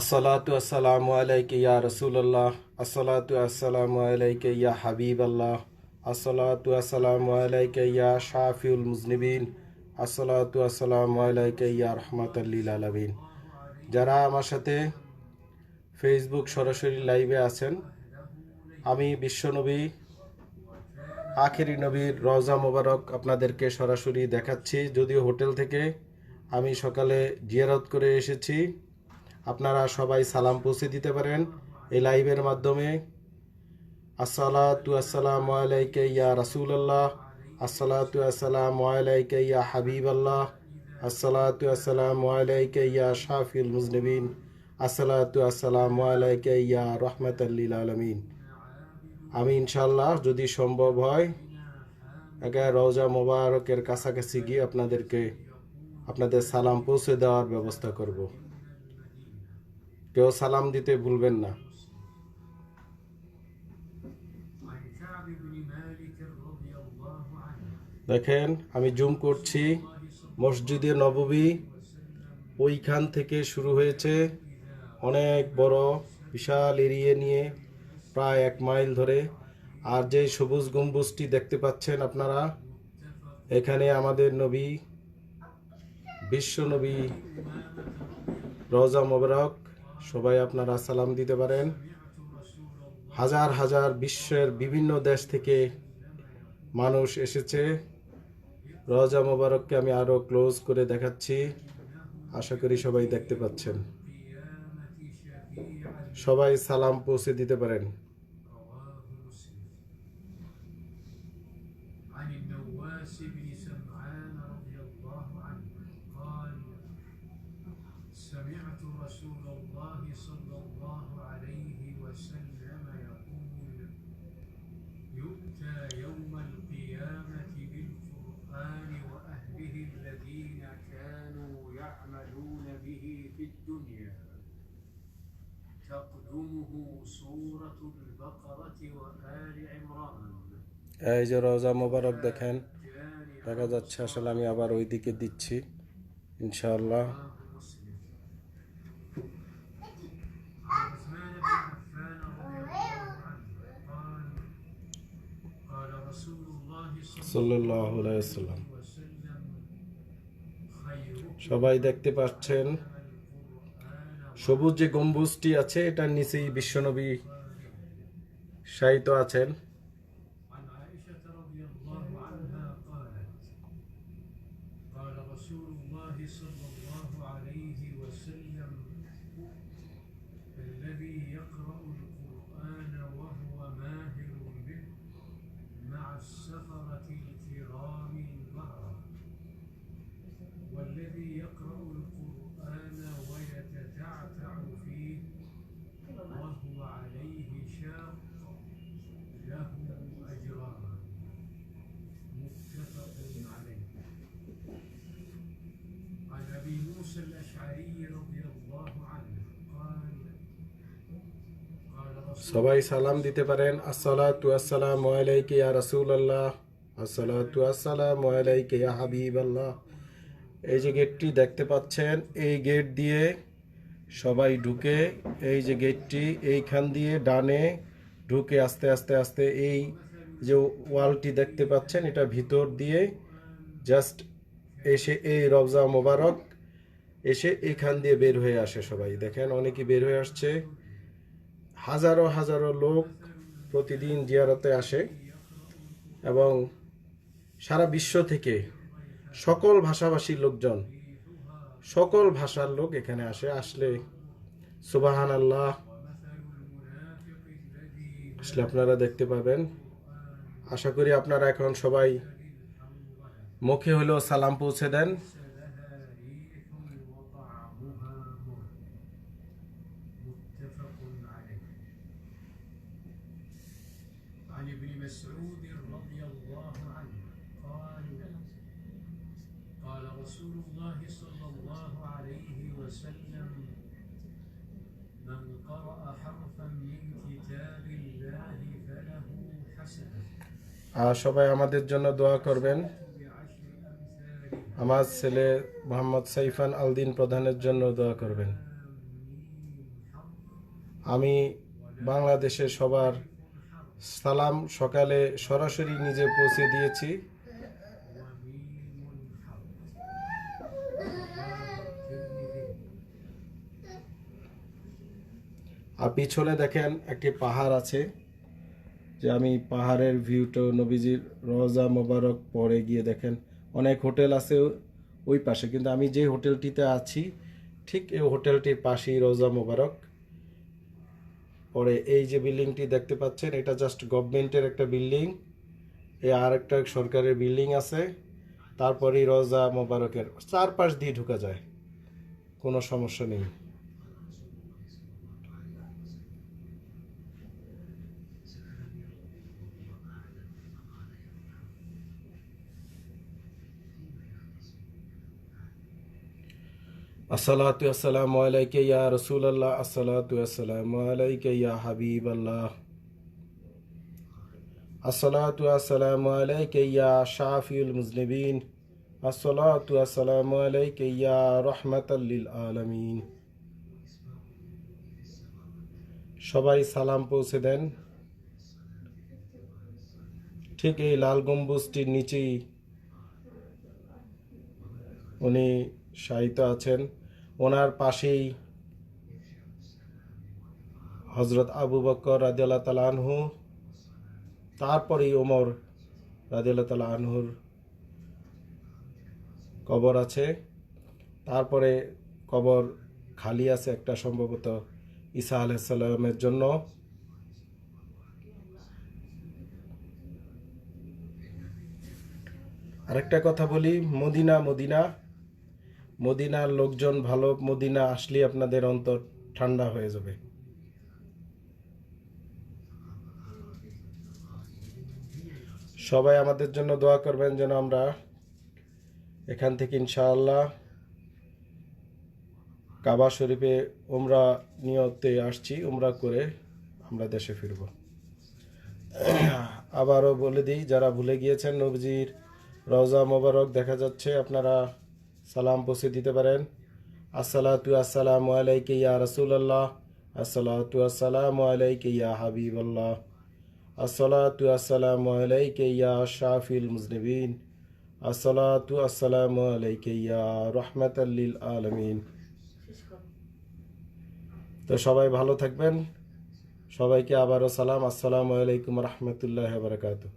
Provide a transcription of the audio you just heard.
আসসালাতু আসসালামু আলাইকে ইয়া রাসূলুল্লাহ আসসালাতু আসসালামু আলাইকে ইয়া হাবিবাল্লাহ আসসালাতু আসসালামু আলাইকে ইয়া শাফিউল মুজনিবিন আসসালাতু আসসালামু আলাইকে ইয়া রহমাতাল লিল আলামিন যারা আমার সাথে ফেসবুক সরাসরি লাইভে আছেন, আমি বিশ্বনবী আখেরি নবীর রওজা মোবারক আপনাদেরকে সরাসরি দেখাচ্ছি। যদিও হোটেল থেকে আমি সকালে জিয়ারত করে এসেছি। আপনারা সবাই সালাম পৌঁছে দিতে পারেন এই লাইভের মাধ্যমে। আসসালাতু আসসালামু আলাইকা ইয়া রাসূলুল্লাহ, আসসালাতু আসসালামু আলাইকা ইয়া হাবিবাল্লাহ, আসসালাতু আসসালামু আলাইকা ইয়া শাফিউল মুজনিবিন, আসসালাতু আসসালামু আলাইকা ইয়া রহমাতাল লিল আলামিন। আমি ইনশাল্লাহ যদি সম্ভব হয় একে রওজা মোবারকের কাছাকাছি গিয়ে আপনাদেরকে আপনাদের সালাম পৌঁছে দেওয়ার ব্যবস্থা করব। কেউ সালাম দিতে ভুলবেন না। দেখেন, আমি জুম করছি। মসজিদে নববী ওইখান থেকে শুরু হয়েছে। অনেক বড়, বিশাল এরিয়া নিয়ে প্রায় এক মাইল ধরে। আর যে সবুজ গম্বুজটি দেখতে পাচ্ছেন আপনারা, এখানে আমাদের নবী বিশ্ব নবী রওজা মোবারক, সবাই আপনারা সালাম দিতে পারেন। হাজার হাজার বিশ্বের বিভিন্ন দেশ থেকে মানুষ এসেছে। রওজা মোবারককে আমি আরও ক্লোজ করে দেখাচ্ছি। আশা করি সবাই দেখতে পাচ্ছেন। সবাই সালাম পৌঁছে দিতে পারেন। سمعت رسول الله صلى الله عليه وسلم يقول يؤتى يوم القيامة بالقرآن وأهله الذين كانوا يعملون به في الدنيا تقدمه سورة البقرة وآل عمران এই যে রওজা মোবারক দেখেন جانب দেখা যাচ্ছে আসলে আমি আবার ওই দিকে দিচ্ছি ইনশাআল্লাহ خيركم সবাই দেখতে পাচ্ছেন القرآن সবুজ যে গম্বুজটি আছে এটার নিচেই বিশ্বনবী শায়িত আছেন عن عائشة رضي الله عنها قالت قال رسول الله صلى الله عليه وسلم الذي يقرأ القرآن وهو ماهر به مع السفرة الكرام البررة والذي يقرأ القرآن ويتتعتع فيه وهو عليه شاق له أجران. متفق عليه. عن أبي موسى الأشعري رضي الله عنه সবাই সালাম দিতে পারেন। আসসালাতু আসসালামু আলাইকা ইয়া রাসূলুল্লাহ। আসসালাতু আসসালামু আলাইকা ইয়া হাবিবাল্লাহ। এই যে গেটটি দেখতে পাচ্ছেন, এই গেট দিয়ে সবাই ঢুকে, এই যে গেটটি এইখান দিয়ে ডানে ঢুকে আস্তে আস্তে আস্তে এই যে ওয়ালটি দেখতে পাচ্ছেন, এটা ভিতর দিয়ে জাস্ট এসে এই রওজা মোবারক এসে এখান দিয়ে বের হয়ে আসে সবাই। দেখেন, অনেকে বের হয়ে আসছে। হাজারো হাজারো লোক প্রতিদিন জিয়ারতে আসে এবং সারা বিশ্ব থেকে সকল ভাষাভাষীর লোকজন, সকল ভাষার লোক এখানে আসে। আসলে সুবাহান আল্লাহ আসলে আপনারা দেখতে পাবেন। আশা করি আপনারা এখন সবাই মুখে হলেও সালাম পৌঁছে দেন। رسول الله صلى الله عليه وسلم من قرأ حرفا من كتاب الله فله حسنة আর সবাই আমাদের জন্য দোয়া করবেন بعشر أمثالها আমার ছেলে মোহাম্মদ সাইফান আলদিন প্রধানের জন্য দোয়া করবেন আমি বাংলাদেশের সবার সালাম সকালে সরাসরি নিজে পৌঁছে দিয়েছি আর পিছনে দেখেন একটি পাহাড় আছে, যে আমি পাহাড়ের ভিউটা নবীজির রোজা মোবারক পরে গিয়ে দেখেন। অনেক হোটেল আছে ওই পাশে, কিন্তু আমি যে হোটেলটিতে আছি, ঠিক এই হোটেলটির পাশেই রোজা মোবারক পরে। এই যে বিল্ডিংটি দেখতে পাচ্ছেন, এটা জাস্ট গভর্নমেন্টের একটা বিল্ডিং, এ আর একটা সরকারের বিল্ডিং আছে, তারপরেই রোজা মোবারকের চারপাশ দিয়ে ঢুকা যায়, কোনো সমস্যা নেই। আসসালাতু আসসালামু আলাইকা ইয়া রাসূলুল্লাহ, আসসালাতু আসসালামু আলাইকা ইয়া হাবিবাল্লাহ। আসসালাতু আসসালামু আলাইকা ইয়া শাফিউল মুজনিবিন। আসসালাতু আসসালামু আলাইকা ইয়া রাহমাতাল লিল আলামিন। সবাই সালাম পৌঁছে দেন। ঠিক এই লাল গম্বুজটির নিচেই উনি শায়িত আছেন। ওনার পাশেই হজরত আবু বকর রাজিয়াল্লাহ তালা আনহু, তারপরেই ওমর রাজিয়াল্লাহ তালা আনহুর কবর আছে। তারপরে কবর খালি আছে একটা সম্ভবত ঈসা আলাইসাল্লামের জন্য। আরেকটা কথা বলি, মদিনা মদিনা। মদিনার লোকজন ভালো, মদিনা আসলে আপনাদের অন্তর ঠান্ডা হয়ে যাবে। সবাই আমাদের জন্য দোয়া করবেন যেন আমরা এখান থেকে ইনশাআল্লাহ কাবা শরীফে উমরা নিয়তে আসছি, উমরা করে আমরা দেশে ফিরব। আবারও বলে দিই, যারা ভুলে গিয়েছেন নবজির রওজা মোবারক দেখা যাচ্ছে, আপনারা সালাম পৌঁছে দিতে পারেন। আসসালাতু আসসালাম আলাইকা ইয়া রাসূলুল্লাহ। আসসালাতু আসসালামু আলাইকা ইয়া হাবিবাল্লাহ। আসসালাতু আসসালামু আলাইকা ইয়া শাফিল মুজনিবিন আসসালাতু আসসালাম আলাইকা ইয়া রাহমাতাল লিল আলামিন। তো সবাই ভালো থাকবেন। সবাইকে আবারও সালাম। আসসালামু আলাইকুম রহমতুল্লাহ বারকাতুহ।